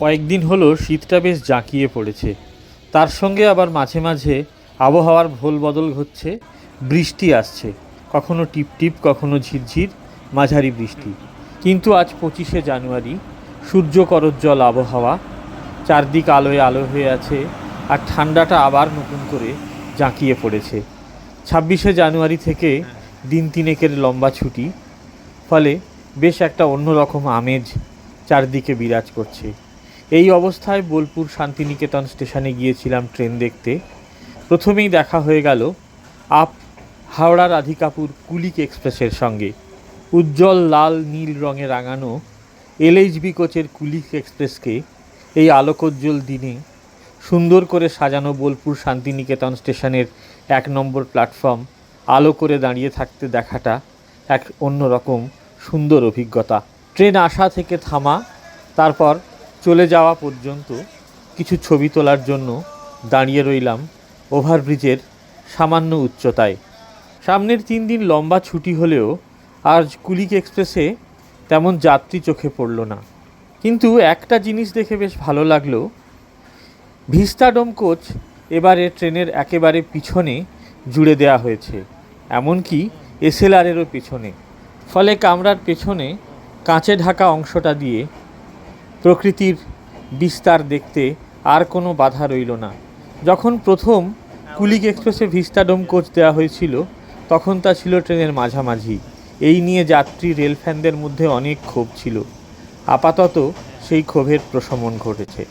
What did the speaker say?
কয়েকদিন হলো শীতটা বেশ জাঁকিয়ে পড়েছে। তার সঙ্গে আবার মাঝে মাঝে আবহাওয়ার ভোল বদল ঘটছে, বৃষ্টি আসছে। কখনো টিপটিপ কখনো ঝিরঝির মাঝারি বৃষ্টি। কিন্তু আজ পঁচিশে জানুয়ারি, সূর্য করজ্জ্বল আবহাওয়া, চারদিক আলোয় আলো হয়ে আছে আর ঠান্ডাটা আবার নতুন করে জাঁকিয়ে পড়েছে। ছাব্বিশে জানুয়ারি থেকে দিন তিনেকের লম্বা ছুটি, ফলে বেশ একটা অন্যরকম আমেজ চারদিকে বিরাজ করছে। এই অবস্থায় বোলপুর শান্তিনিকেতন স্টেশনে গিয়েছিলাম ট্রেন দেখতে। প্রথমেই দেখা হয়ে গেল আপ হাওড়া রাধিকাপুর কুলিক এক্সপ্রেসের সঙ্গে। উজ্জ্বল লাল নীল রঙে রাঙানো এলএইচবি কোচের কুলিক এক্সপ্রেসকে এই আলোকোজ্জ্বল দিনে সুন্দর করে সাজানো বোলপুর শান্তিনিকেতন স্টেশনের এক নম্বর প্ল্যাটফর্ম, আলো করে দাঁড়িয়ে থাকতে দেখাটা এক অন্যরকম সুন্দর অভিজ্ঞতা। ট্রেন আসা থেকে থামা, তারপর চলে যাওয়া পর্যন্ত কিছু ছবি তোলার জন্য দাঁড়িয়ে রইলাম ওভারব্রিজের সামান্য উচ্চতায়। সামনের তিন দিন লম্বা ছুটি হলেও আজ কুলিক এক্সপ্রেসে তেমন যাত্রী চোখে পড়ল না। কিন্তু একটা জিনিস দেখে বেশ ভালো লাগল ভিস্তাডোম কোচ এবারে ট্রেনের একেবারে পিছনে জুড়ে দেওয়া হয়েছে, এমনকি এসএলআরেরও পেছনে। ফলে কামরার পেছনে কাঁচে ঢাকা অংশটা দিয়ে প্রকৃতির বিস্তার দেখতে আর কোনো বাধা রইল না। যখন প্রথম কুলিক এক্সপ্রেসে ভিস্তাডোম কোচ দেওয়া হয়েছিল, তখন তা ছিল ট্রেনের মাঝামাঝি। এই নিয়ে যাত্রী রেল ফ্যানদের মধ্যে অনেক ক্ষোভ ছিল। আপাতত সেই ক্ষোভের প্রশমন ঘটেছে।